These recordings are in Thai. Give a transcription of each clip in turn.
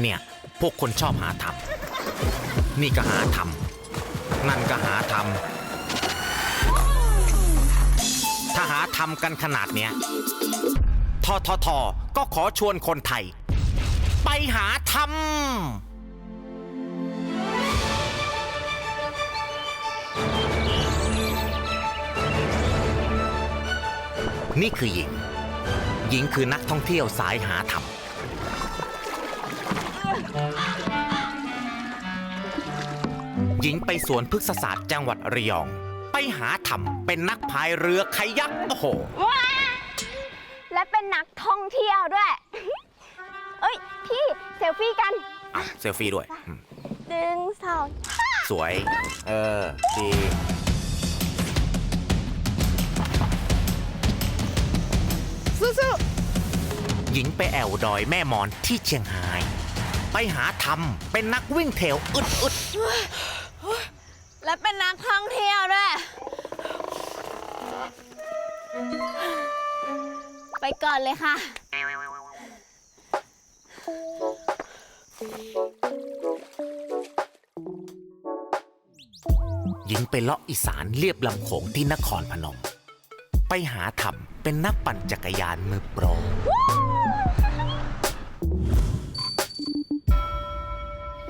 เนี่ย พวกคนชอบหาทำนี่ก็หาทำนั่นก็หาทำถ้าหาทำกันขนาดเนี้ยทททก็ขอชวนคนไทย ไปหาทำนี่คือหญิง หญิงคือนักท่องเที่ยวสายหาธรรม หญิงไปสวนพฤกษศาสตร์จังหวัดระยอง ไปหาธรรมเป็นนักพายเรือคายักโอ้โหและเป็นนักท่องเที่ยวด้วย เอ้ย พี่เซลฟี่กันอะเซลฟี่ด้วยอืมหนึ่งสองสวย เออ ดี สู้หญิงไปแอวดอยแม่มอนที่เชียงราย ไปหาธรรมเป็นนักวิ่งเทรลอึดอึดๆและเป็นนักท่องเที่ยวด้วย ไปก่อนเลยค่ะ หญิงไปเลาะอีสานเรียบลำโขงที่นครพนม ไปหาธรรมเป็นนักปั่นจักรยานมือโปร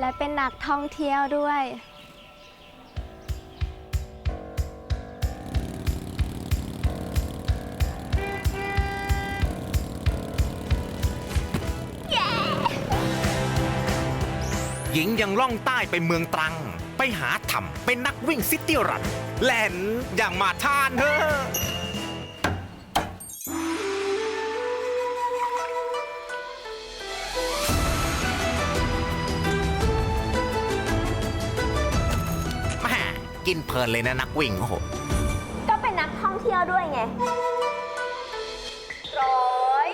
และเป็นนักท่องเที่ยวด้วย หญิงยังล่องใต้ไปเมืองตรัง ไปหาธรรมเป็นนักวิ่งซิตี้รันแล่นอย่างมาทานเธอแกินเพลินเลยนะนักวิ่งโอ้โหก็เป็นนักท่องเที่ยวด้วยไงร้อย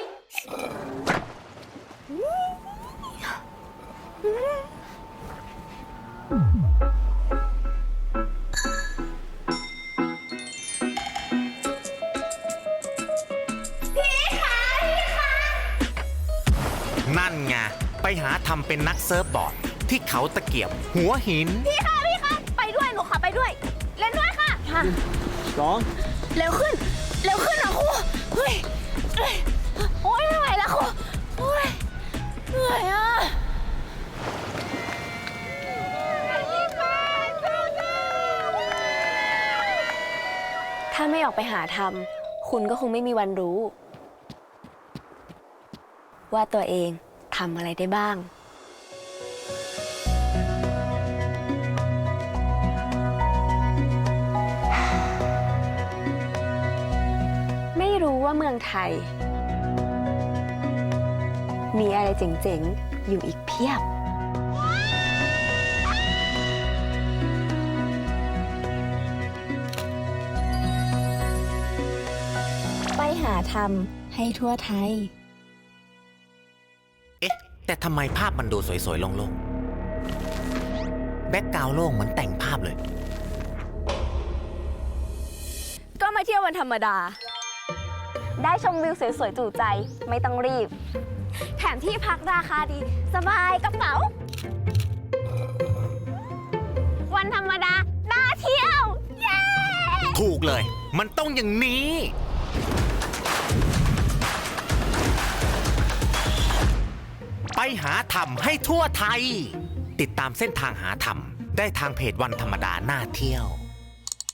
นั่นไง ไปหาทำเป็นนักเซิร์ฟบอร์ด ที่เขาตะเกียบหัวหิน พี่ค่ะ นด้วยค่ะค่ะสองเร็วขึ้น เร็วขึ้นนะครูเฮ้ยเอ้ยโอ้ยไม่ไหวแล้วครูโอ้ยเหนื่อยอะถ้าไม่ออกไปหาทำคุณก็คงไม่มีวันรู้ ว่าตัวเองทำอะไรได้บ้าง ว่าเมืองไทย มีอะไรเจ๋งๆ อยู่อีกเพียบ ไปหาทำให้ทั่วไทย เอ๊ะ แต่ทำไมภาพมันดูสวยๆ โล่งๆ แบ็กกราวด์โล่งเหมือนแต่งภาพเลย ก็มาเที่ยววันธรรมดา ได้ชมวิวสวยๆจู่ใจไม่ต้องรีบ แถมที่พักราคาดี สบายกระเป๋า วันธรรมดาน่าเที่ยว เย้ ถูกเลย มันต้องอย่างนี้ ไปหาธรรมให้ทั่วไทย ติดตามเส้นทางหาธรรม ได้ทางเพจวันธรรมดาหน้าเที่ยว